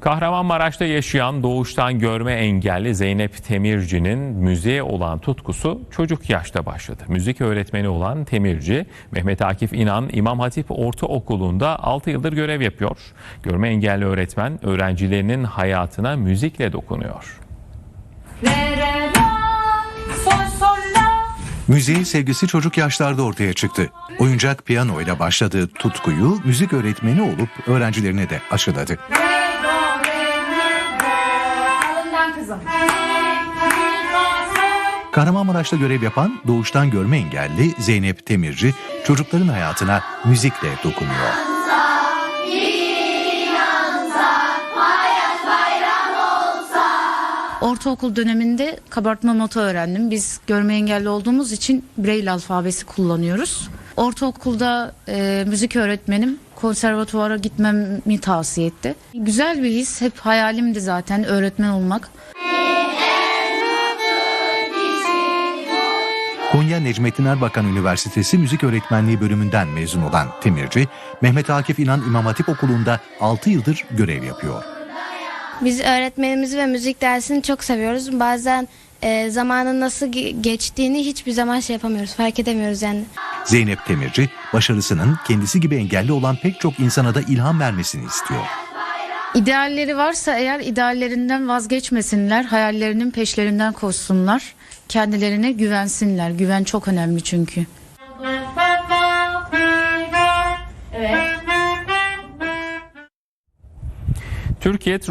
Kahramanmaraş'ta yaşayan doğuştan görme engelli Zeynep Temirci'nin müziğe olan tutkusu çocuk yaşta başladı. Müzik öğretmeni olan Temirci, Mehmet Akif İnan İmam Hatip Ortaokulu'nda 6 yıldır görev yapıyor. Görme engelli öğretmen öğrencilerinin hayatına müzikle dokunuyor. Müziğe sevgisi çocuk yaşlarda ortaya çıktı. Oyuncak piyano ile başladığı tutkuyu müzik öğretmeni olup öğrencilerine de aşıladı. Kızım. Kahramanmaraş'ta görev yapan doğuştan görme engelli Zeynep Temirci çocukların hayatına müzikle dokunuyor. Ortaokul döneminde kabartma nota öğrendim. Biz görme engelli olduğumuz için Braille alfabesi kullanıyoruz. Ortaokulda e, müzik öğretmenim konservatuvara gitmemi tavsiye etti. Güzel bir his. Hep hayalimdi zaten öğretmen olmak. Konya Necmettin Erbakan Üniversitesi Müzik Öğretmenliği bölümünden mezun olan Temirci, Mehmet Akif İnan İmam Hatip Okulu'nda 6 yıldır görev yapıyor. Biz öğretmenimizi ve müzik dersini çok seviyoruz. Bazen e, zamanın nasıl ge- geçtiğini hiçbir zaman şey yapamıyoruz, fark edemiyoruz yani. Zeynep Temirci, başarısının kendisi gibi engelli olan pek çok insana da ilham vermesini istiyor. İdealleri varsa eğer ideallerinden vazgeçmesinler, hayallerinin peşlerinden koşsunlar. Kendilerine güvensinler. Güven çok önemli çünkü. Türkiye Tropik